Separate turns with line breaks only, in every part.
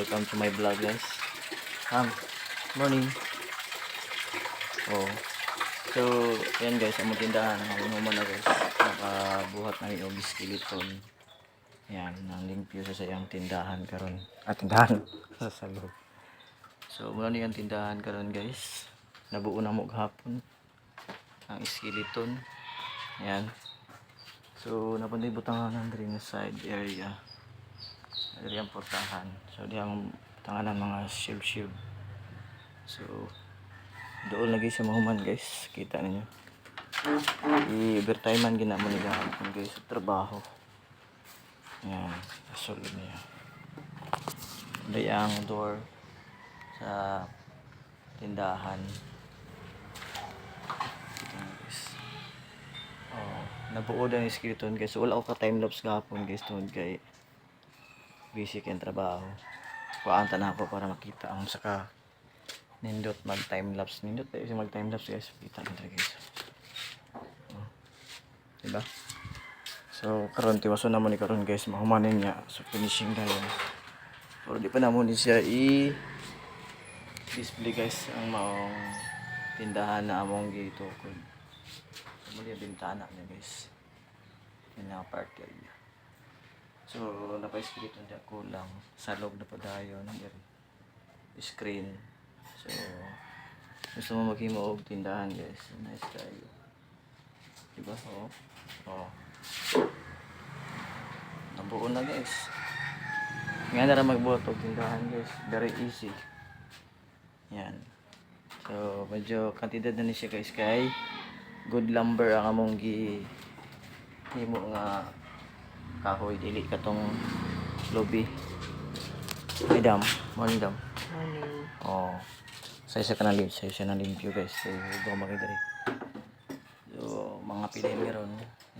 Welcome to my vlog guys. Um, morning. Oh. So, yan guys, ang tindahan. Ang mo na guys. Nakabuhat na yung skeleton. Yan, nang limpyo sa sayang tindahan karon. Ah, tindahan. sa salog. So, muna na yung tindahan karon guys. Nabuo na mo gahapon. Ang skeleton. Yan. So, napunta yung butanganan rin sa side area. Dali ang portahan. So, di ang tanganan mga shield shield. So, doon lagi sa mahuman guys. Kita ninyo. I-overtime man ginamo ni gahapon guys sa trabaho. Yan. Kasulod niya. Dali ang door sa tindahan. Oh, nabuo na yung skeleton guys. So, wala ako ka time lapse gahapon guys tungod kay busy kayong trabaho. Kuhaan na ako para makita ang saka nindot mag time lapse. Nindot tayo mag time lapse guys. Kita nyo guys. Oh. Diba? So, karon tiwaso na mo ni karon guys. Mahumanin niya. So, finishing na yun. Pero di pa na mo ni siya i display guys ang maong tindahan na among gito. So, muli ang bintana niya guys. Yan na party area. So, napaiskrit hindi ako lang. Sa loob na pa dayo ng iri. Screen. So, gusto mo maghimo og tindahan guys. Nice tayo. Diba? Oo. Oh. Nabuo na guys. Nga na magbuot og tindahan guys. Very easy. Yan. So, medyo kantidad na ni siya guys kay good lumber ang among gi himo nga kahoy. Dili katong lobby ay dam. Morning dam.
Morning.
oh. Sa isa ka na lim sa isa na limpyo guys. So huwag makita rin so mga pili meron.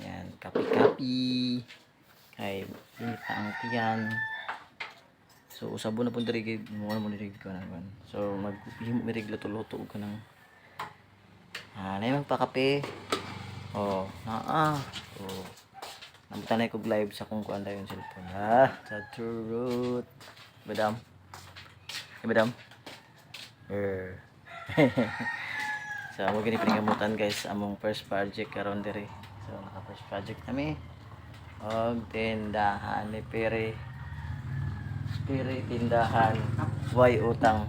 Yan kapi kapi kay inita ang tiyan so usabo na po diri kay mo na mo diri ko na man so mag himo mi regla luto ka ng ah na magpakape. Oh naa. Oh Namutan na ko live sa kung kuan yung cellphone. Ha? Sa truth. Madam. Eh, madam. Er. so, amo gini pinagamutan guys among first project karon diri. So, naka first project kami. Og tindahan ni Pere. Pere tindahan. Why utang?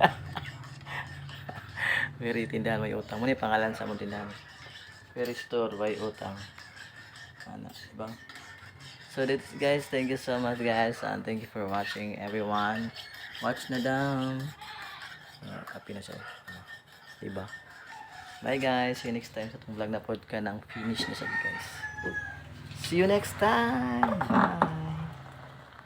Pere tindahan why utang. Muna yung pangalan sa among tindahan. Pere store why utang ano, diba? So that's guys, thank you so much guys and thank you for watching everyone. Watch na down. Uh, happy na siya. Uh, diba? Bye guys, see you next time sa itong vlog na podcast ng finish na siya guys. See you next time. Bye.